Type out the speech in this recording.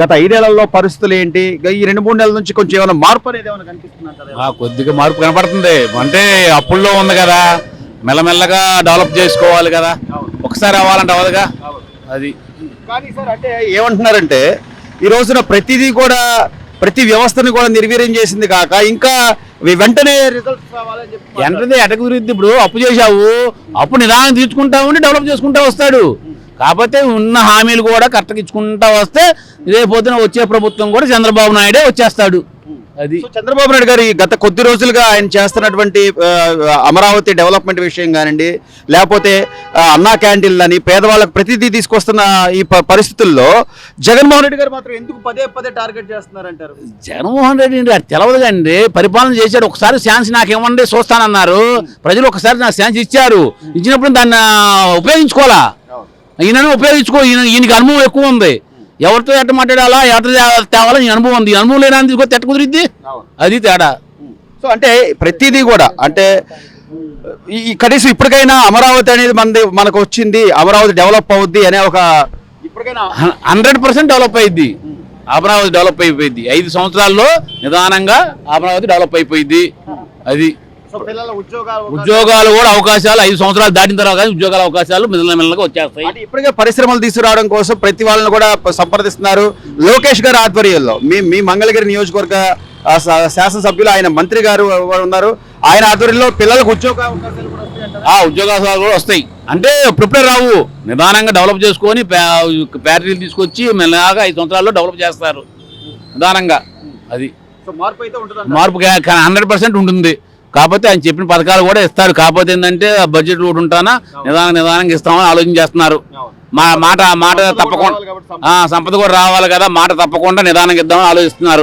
గత ఐదేళ్ళలో పరిస్థితులు ఏంటి? ఈ రెండు మూడు నెలల నుంచి కొంచెం ఏమైనా మార్పు అనేది ఏమైనా కొద్దిగా మార్పు కనపడుతుంది. అంటే అప్పుల్లో ఉంది కదా మెల్లమెల్లగా డెవలప్ చేసుకోవాలి కదా. ఒకసారి అవ్వాలంటే అవ్వదుగా? అది. కానీ సార్ అంటే ఏమంటున్నారంటే ఈ రోజున ప్రతిదీ కూడా ప్రతి వ్యవస్థని కూడా నిర్వీర్యం చేసింది కాక ఇంకా వెంటనే రిజల్ట్స్ రావాలని చెప్పి ఎటక గురించి ఇప్పుడు అప్పు చేశావు. అప్పు నిదానం తీర్చుకుంటా ఉండి డెవలప్ చేసుకుంటా వస్తాడు. కాకపోతే ఉన్న హామీలు కూడా కరెక్ట్గా ఇచ్చుకుంటా వస్తే రేపు పొద్దున వచ్చే ప్రభుత్వం కూడా చంద్రబాబు నాయుడే వచ్చేస్తాడు. అది. చంద్రబాబు నాయుడు గారు గత కొద్ది రోజులుగా ఆయన చేస్తున్నటువంటి అమరావతి డెవలప్మెంట్ విషయం కానివ్వండి లేకపోతే అన్నా క్యాంటీన్లు అని పేదవాళ్ళకి ప్రతిదీ తీసుకొస్తున్న ఈ పరిస్థితుల్లో జగన్మోహన్ రెడ్డి గారు మాత్రం ఎందుకు పదే పదే టార్గెట్ చేస్తున్నారంటారు? జగన్మోహన్ రెడ్డి తెలవదు కండి పరిపాలన చేశాడు. ఒకసారి ఛాన్స్ నాకు ఇవ్వండి చూస్తానన్నారు. ప్రజలు ఒకసారి నాకు ఛాన్స్ ఇచ్చారు. ఇచ్చినప్పుడు దాన్ని ఉపయోగించుకోవాలా? ఈయనను ఉపయోగించుకో ఈయన ఈయనకి అనుభవం ఎక్కువ ఉంది. ఎవరితో ఎట్ట మాట్లాడాలా తే- తేవాలా ఈ అనుభవం ఉంది. ఈ అనుభవం లేదని తీసుకొస్తే ఎట్ట కుదిరిద్ది. అది తేడా. సో అంటే ప్రతిదీ కూడా అంటే ఈ- కనీసం ఇప్పటికైనా అమరావతి అనేది మనది మనకు వచ్చింది అమరావతి డెవలప్ అవుద్ది అనే ఒక ఇప్పటికైనా హండ్రెడ్ పర్సెంట్ డెవలప్ అయ్యిద్ది అమరావతి డెవలప్ అయిపోయింది ఐదు సంవత్సరాల్లో నిదానంగా అమరావతి డెవలప్ అయిపోయింది అది ఉద్యోగాలు కూడా అవకాశాలు ఐదు సంవత్సరాలు దాటిన తర్వాత ఉద్యోగాల అవకాశాలు మెల్లగా మెల్లగా వచ్చేస్తాయి. ఇప్పటికే పరిశ్రమలు తీసుకురావడం కోసం ప్రతి వాళ్ళని కూడా సంప్రదిస్తున్నారు. లోకేష్ గారి ఆధ్వర్యంలో మీ మీ మంగళగిరి నియోజకవర్గ శాసనసభ్యులు ఆయన మంత్రి గారు ఉన్నారు? ఆయన ఆధ్వర్యంలో పిల్లలకు ఉద్యోగ ఉద్యోగాలు కూడా వస్తాయి అంటే ఇప్పుడే రావు. నిదానంగా డెవలప్ చేసుకొని ఫ్యాక్టరీలు తీసుకొచ్చి మెల్లగా ఐదు సంవత్సరాల్లో డెవలప్ చేస్తారు. నిదానంగా. అది. మార్పు అయితే ఉంటుంది మార్పు హండ్రెడ్ పర్సెంట్ ఉంటుంది. కాకపోతే ఆయన చెప్పిన పథకాలు కూడా ఇస్తారు. కాకపోతే ఏంటంటే బడ్జెట్ కూడా ఉంటానా? నిదానం నిదానంగా ఇస్తామని ఆలోచన చేస్తున్నారు మా మాట మాట తప్పకుండా సంపద కూడా రావాలి కదా. మాట తప్పకుండా నిదానంగా ఇద్దామని ఆలోచిస్తున్నారు.